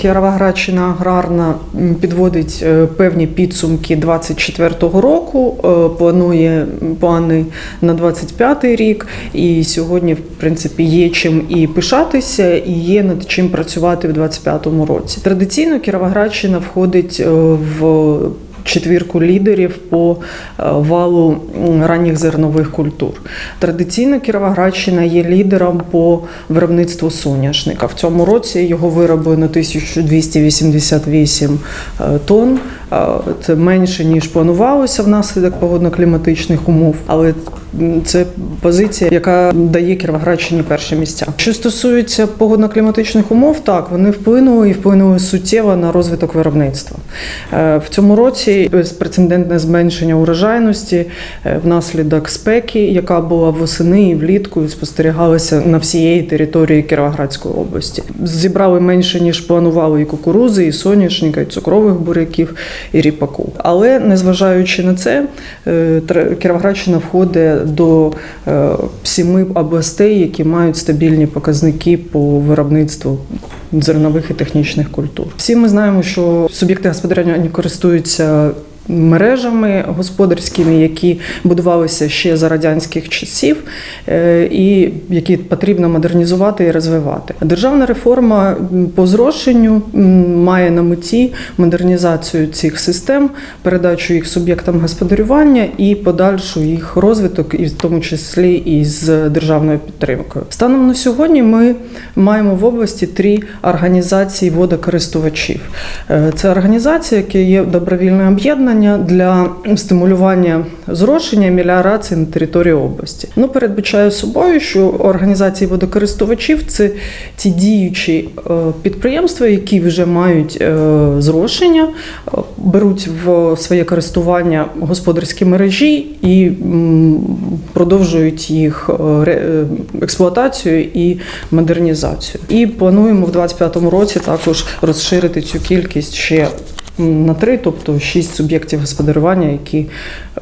Кіровоградщина аграрна підводить е, певні підсумки 24-го року. е, Планує плани на 25-й рік. І сьогодні, в принципі, є чим і пишатися, і є над чим працювати в 25-му році. Традиційно Кіровоградщина входить е, в четвірку лідерів по е, валу ранніх зернових культур. Традиційно Кіровоградщина є лідером по виробництву соняшника. В цьому році його вироблено 1288 е, тонн. Це менше ніж планувалося внаслідок погодно-кліматичних умов, але це позиція, яка дає Кіровоградщині перші місця. Що стосується погодно-кліматичних умов, так вони вплинули і вплинули суттєво на розвиток виробництва. Е, В цьому році безпрецедентне зменшення урожайності е, внаслідок спеки, яка була восени і влітку, і спостерігалася на всієї території Кіровоградської області. Зібрали менше ніж планували і кукурузи, і соняшника, і цукрових буряків, і ріпаку. Але незважаючи на це, е, Кіровоградщина входить до е, сіми областей, які мають стабільні показники по виробництву зернових і технічних культур. Всі ми знаємо, що суб'єкти господарювання користуються мережами господарськими, які будувалися ще за радянських часів, е, і які потрібно модернізувати і розвивати. Державна реформа по зрошенню має на меті модернізацію цих систем, передачу їх суб'єктам господарювання і подальшу їх розвиток, і в тому числі і з державною підтримкою. Станом на сьогодні ми маємо в області три організації водокористувачів. Е, Це організації, які є добровільне об'єднання для стимулювання зрошення і меліорації на території області. Ну, передбачаю собою, що організації водокористувачів це ті діючі е, підприємства, які вже мають е, зрошення, е, беруть в своє користування господарські мережі і продовжують їх експлуатацію і модернізацію. І плануємо в 2025 році також розширити цю кількість ще на три, тобто шість суб'єктів господарювання, які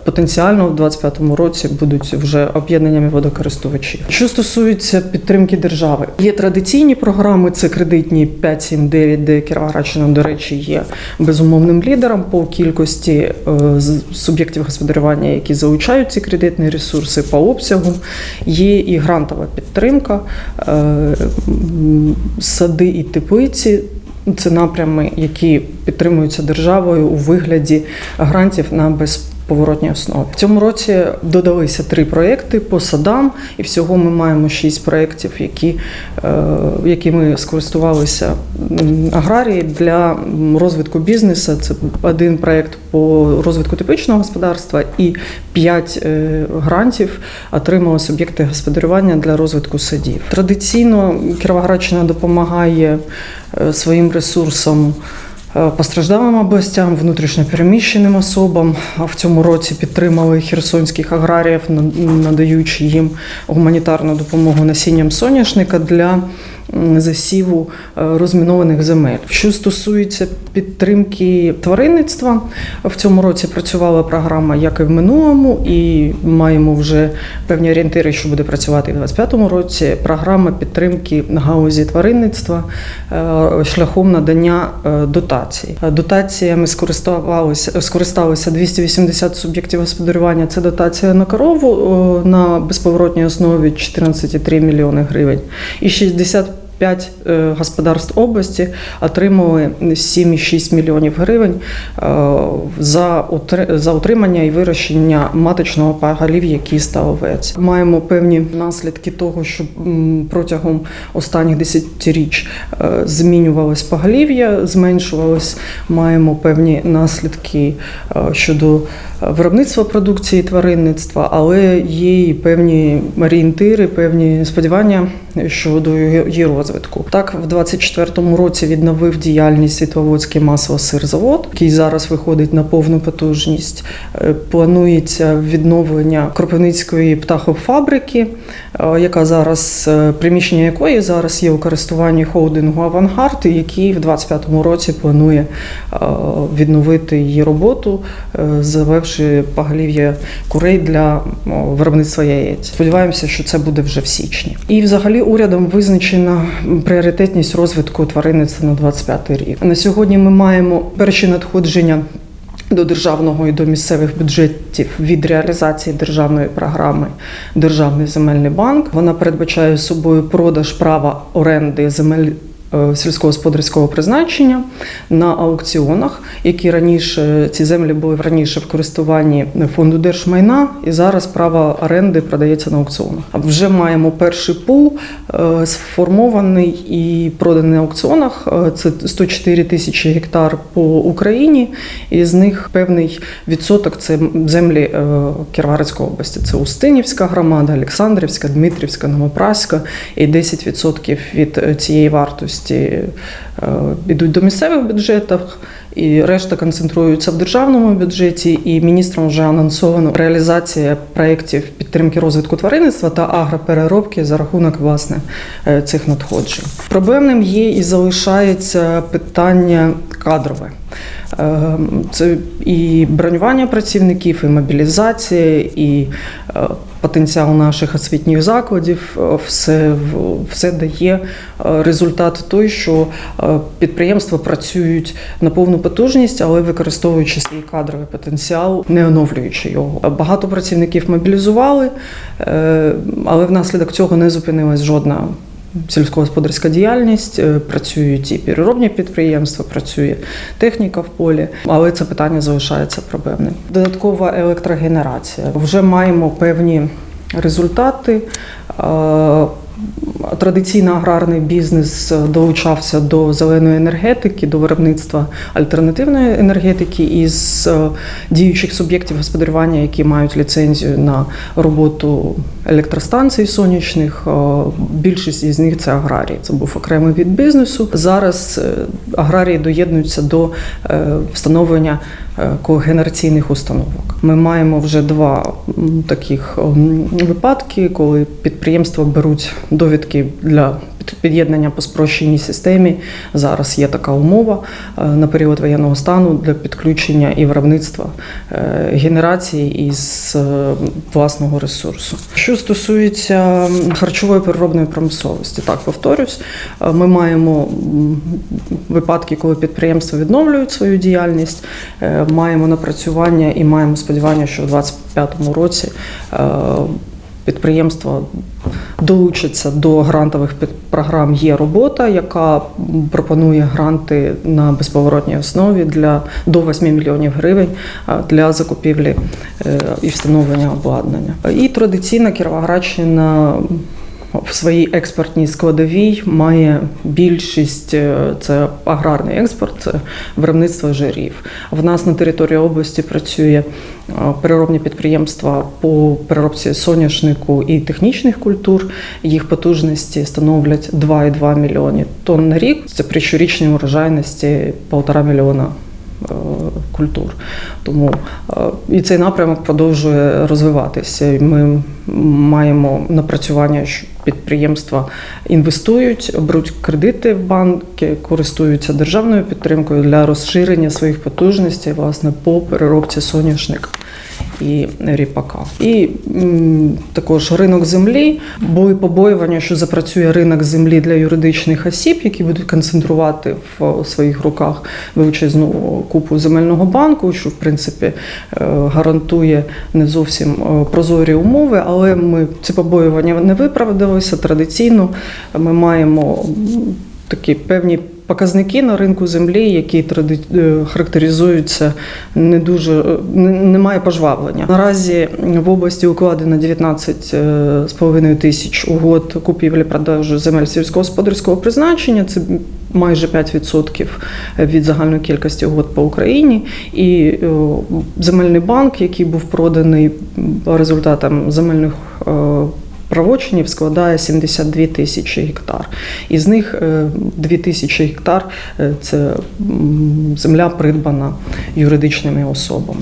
потенціально в 2025 році будуть вже об'єднаннями водокористувачів. Що стосується підтримки держави, є традиційні програми, це кредитні 579, де Кіровоградщина, до речі, є безумовним лідером по кількості е, суб'єктів господарювання, які залучають ці кредитні ресурси по обсягу. Є і грантова підтримка, е, сади і теплиці. Це напрями, які підтримуються державою у вигляді грантів на безповоротній основі. В цьому році додалися три проекти по садам, і всього ми маємо шість проєктів, які, е, якими скористувалися аграрії для розвитку бізнесу. Це один проєкт по розвитку тепличного господарства і п'ять е, грантів отримали суб'єкти господарювання для розвитку садів. Традиційно Кіровоградщина допомагає е, своїм ресурсом. Е, Постраждалим областям, внутрішньопереміщеним особам А в цьому році підтримали херсонських аграріїв, на- надаючи їм гуманітарну допомогу насінням соняшника для засіву е, розмінованих земель. Що стосується підтримки тваринництва, в цьому році працювала програма, як і в минулому, і маємо вже певні орієнтири, що буде працювати і в 2025 році. Програма підтримки галузі тваринництва е, шляхом надання е, дотацій. Дотаціями скористалися скористалися 280 суб'єктів господарювання. Це дотація на корову на безповоротній основі 14,3 мільйони гривень і 60 П'ять е, господарств області отримали 7,6 мільйонів гривень е, за утри- утримання і вирощення маточного поголів'я кіста овець. Маємо певні наслідки того, що протягом останніх десятиріч е, змінювалось поголів'я, зменшувалось. Маємо певні наслідки щодо виробництва продукції тваринництва, але є і певні орієнтири, певні сподівання щодо її розвитку. Так, в 24-му році відновив діяльність Світловодський масло-сирзавод, який зараз виходить на повну потужність. Е, Планується відновлення Кропивницької птахофабрики, е, яка зараз е, приміщення якої зараз є у користуванні холдингу Авангард, який в 25-му році планує відновити її роботу, завевши поголів'я курей для виробництва яєць. Сподіваємося, що це буде вже в січні. І взагалі урядом визначена пріоритетність розвитку тваринництва на 25 рік. На сьогодні ми маємо перші надходження. До державного і до місцевих бюджетів від реалізації державної програми Державний земельний банк. Вона передбачає собою продаж права оренди земель сільськогосподарського призначення на аукціонах, які раніше ці землі були раніше в користуванні фонду держмайна, і зараз право оренди продається на аукціонах. Вже маємо перший пул е, сформований і проданий на аукціонах. Е, Це 104 тисячі гектар по Україні, і з них певний відсоток це землі е, Кіровоградської області. Це Устинівська громада, Олександрівська, Дмитрівська, Новопраська, і 10% від е, цієї вартості е, йдуть до місцевих бюджетів, і решта концентруються в державному бюджеті. І міністром вже анонсовано реалізація проєктів підтримки розвитку тваринництва та агропереробки за рахунок власне е, цих надходжень. Проблемним є і залишається питання кадрове. Е, Це і бронювання працівників, і мобілізація, і е, потенціал наших освітніх закладів. Е, Все, все дає е, результат той, що підприємства працюють на повну потужність, але використовуючи свій кадровий потенціал, не оновлюючи його. Багато працівників мобілізували, але внаслідок цього не зупинилась жодна сільськогосподарська діяльність, е, працюють і переробні підприємства, працює техніка в полі, але це питання залишається проблемним. Додаткова електрогенерація. Вже маємо певні результати. Е, Традиційно аграрний бізнес долучався до зеленої енергетики, до виробництва альтернативної енергетики із е, діючих суб'єктів господарювання, які мають ліцензію на роботу електростанцій сонячних. Е, Більшість із них це аграрії. Це був окремий від бізнесу. Зараз е, аграрії доєднуються до е, встановлення е, когенераційних установок. Ми маємо вже два таких випадки, коли підприємства беруть довідки для під- під'єднання по спрощеній системі. Зараз є така умова е, на період воєнного стану для підключення і виробництва е, генерації із е, власного ресурсу. Що стосується харчової переробної промисловості, так повторюсь, ми маємо випадки, коли підприємства відновлюють свою діяльність, маємо напрацювання і маємо сподівання, що у 2025 році підприємства долучаться до грантових програм. Є робота, яка пропонує гранти на безповоротній основі для до 8 мільйонів гривень для закупівлі е, і встановлення обладнання. І традиційна Кіровоградщина в своїй експортній складовій має більшість е, це аграрний експорт, це виробництво жирів. В нас на території області працює е, переробні підприємства по переробці соняшнику і технічних культур. Їх потужності становлять 2,2 мільйони тонн на рік. Це при щорічній урожайності 1,5 мільйона культур. Тому е, і цей напрямок продовжує розвиватися. Ми маємо напрацювання, що підприємства інвестують, беруть кредити в банки, користуються державною підтримкою для розширення своїх потужностей власне по переробці соняшника і ріпака. І також ринок землі. Були побоювання, що запрацює ринок землі для юридичних осіб, які будуть концентрувати в своїх руках величезну купу земельного банку, що в принципі е, гарантує не зовсім е, прозорі умови. Але ми ці побоювання не виправдалися. Традиційно ми маємо такі певні. Показники на ринку землі, які е, характеризуються не дуже е, немає пожвавлення. Наразі в області укладено 19,5 тисяч угод купівлі продажу земель сільськогосподарського призначення. Це майже 5% від загальної кількості угод по Україні. І е, земельний банк, який був проданий по результатам земельних. Е, Правочинів складає 72 тисячі гектар. Із них е, 2 тисячі гектар е, це земля придбана юридичними особами.